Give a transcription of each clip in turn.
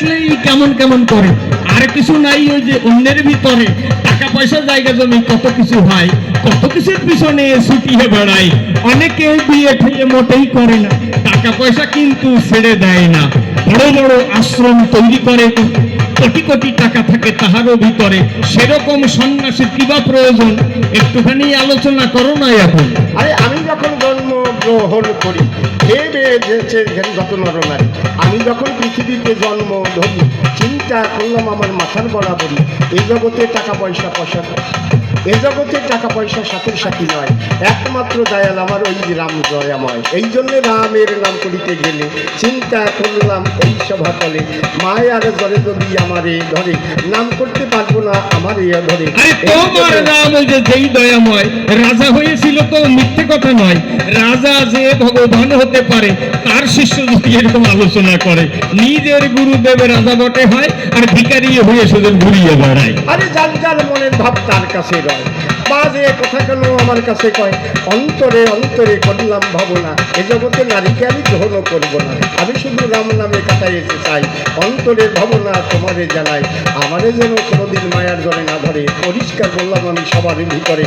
দেখলেই কেমন কেমন করে। আর কিছু নাই ওই যে অন্যের ভিতরে। টাকা পয়সা জায়গা, জমি, কত কিছু হয়। কত কিছুর পিছনে ছুটিয়ে বেড়ায় অনেকে বিয়ে ঠেলে মোটেই করে না। টাকা পয়সা কিন্তু ছেড়ে দেয় না। বড় বড় আশ্রম তৈরি করে। কোটি কোটি টাকা থাকে তাহারও ভিতরে। সেরকম সন্ন্যাসীর কিবা প্রয়োজন? একটুখানি আলোচনা করো না এখন। আরে আমি যখন গ্রহণ করি। ভেবে যেছে যত নরনারী আমি যখন পৃথিবীতে জন্ম ধরি, চিন্তা করলাম আমার মাথার বরাবরই। এই জগতে টাকা পয়সা পয়সা। এ জগতে টাকা পয়সা সাথে সাথী নয়। একমাত্র দয়াল আমার ওই রাম দয়াময়। এই জন্য রামের নাম করিতে গেলে চিন্তা করলাম এই সভাতলে। মায়ার ধরে যদি আমারে ধরে নাম করতে পারব না আমার এ ধরে তোমার নাম যে যেই দয়াময় রাজা হয়েছিল তো মিথ্যে কথা নয়। রাজা যে ভগবান হতে পারে তার শিষ্য যদি এরকম আলোচনা করে নিজের গুরুদেবের রাজা বটে হয় আর ভিকারি হয়ে শুধু ঘুরিয়ে বেড়ায়। আরে যার যার মনের ভাব তার কাছে রয় বাজে কথা কেন আমার কাছে কয়? অন্তরে অন্তরে করলাম ভাবনা। এ জগতে নারীকে আমি গ্রহণ করব না। আমি শুধু রাম নামে কাটাইতে চাই। অন্তরের ভাবনা তোমারে জানাই। আমারে যেন কোনোদিন মায়ার জলে না ধরে। পরিষ্কার বললাম আমি সবার ভিতরে।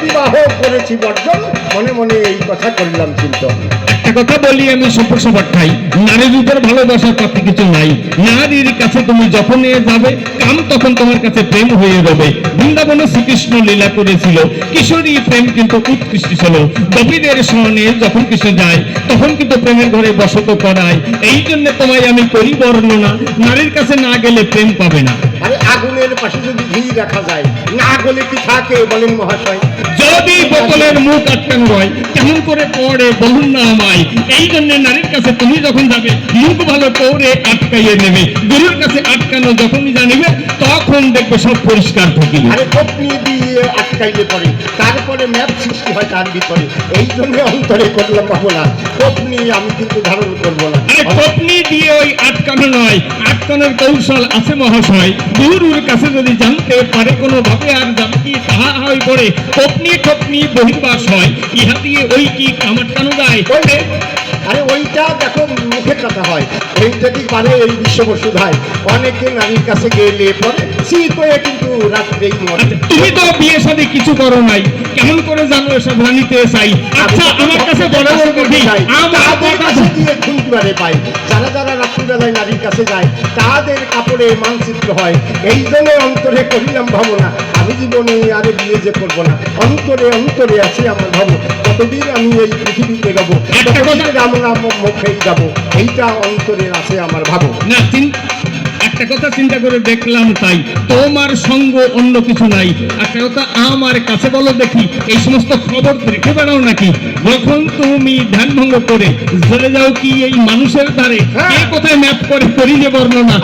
বিবাহ করেছি বর্জন। মনে মনে এই কথা করলাম চিন্তন। একটা কথা বলি আমি সুপ্রসবার ঠাই নারীর উপর ভালোবাসার কথা কিছু নাই। নারীর কাছে তুমি যখন এ যাবে, কাম তখন তোমার কাছে প্রেম হয়ে যাবে। বৃন্দাবনে শ্রীকৃষ্ণ লীলা করেছিল। কিশোরী প্রেম কিন্তু উৎকৃষ্ট ছিল। কবিদের স্মরণে যখন কৃষ্ণ যায়, তখন কিন্তু প্রেমের ঘরে বসত করায়। এই জন্য তোমায় আমি করি বর্ণনা নারীর কাছে না গেলে প্রেম পাবে না। আরে আগুনের পাশে যদি ঘি রাখা যায় না গলে কি থাকে বলেন মহাশয়? যদি বোতলের মুখ আটকানো হয় কেমন করে পড়ে বলুন না আমায়। এই জন্য নারীর কাছে তুমি যখন যাবে মুখ ভালো করে আটকাইয়ে নেবে। গুরুর কাছে আটকানো যখনই জানিবে তখন দেখবে সব পরিষ্কার থাকিবে আরে পত্নী দিয়ে আটকাইলে পরে তারপরে ম্যাপ সৃষ্টি হয় তার ভিতরে। এই জন্য অন্তরে করলাম পাবো না পত্নী আমি কিন্তু ধারণ করব না। আরে পত্নী দিয়ে ওই আটকানো নয় আটকানোর কৌশল আছে মহাশয়। গুরুর কাছে যদি জানতে পারে কোনো ভাবে আর জানতে তাহা হয় পরে পত্নী টপনি বহির্বাস হয়। ইহা দিয়ে ওই কি কামাটকানো যায়? আরে ওইটা দেখো মুখের কথা হয়। ওইটা কি পারে এই বিশ্ব ভাই অনেকে নারীর কাছে গেলে পরে শীত হয়ে কিন্তু রাত্রেই মরে। আচ্ছা, তুমি তো বিয়ে সাথে কিছু করো নাই। কেমন করে জানো এসব জানিতে চাই। আচ্ছা আমার কাছে আমার কাছে গিয়ে পাই। যারা যারা রাত্রিবেলায় নারীর কাছে যায় তাদের কাপড়ে মানচিত্র হয়। এই জন্য অন্তরে করিলাম ভাবনা আমি জীবনে আরে বিয়ে যে করব না। অন্তরে অন্তরে আছে আমার ভাবো। কতদিন আমি এই পৃথিবীতে যাব কতদিন রাম মুখেই যাব? এইটা অন্তরে আছে আমার ভাবো। না একটা কথা চিন্তা করে দেখলাম তাই। তোমার সঙ্গ অন্য কিছু নাই। একটা কথা আমার কাছে বলো দেখি এই সমস্ত খবর রেখে বেড়াও নাকি? যখন তুমি ধ্যান ভঙ্গ করে চলে যাও কি এই মানুষের দ্বারে? এই কোথায় ম্যাপ করে করি যে বর্ণনা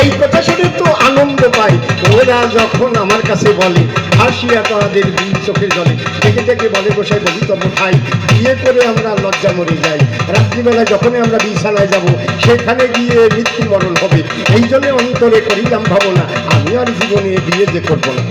এই কথা শুনে তো আনন্দ পাই। ওরা যখন আমার কাছে বলে, হাসিয়া তাদের দুই চোখের জলে থেকে থেকে বলে বসায় বলি তবু খাই বিয়ে করে আমরা লজ্জা মরে যাই। রাত্রিবেলা যখনই আমরা বিছানায় যাব, সেখানে গিয়ে মৃত্যুবরণ হবে। এই জন্য অন্তরে করিলাম ভাবনা, আমি আর জীবনে বিয়ে যে করব না।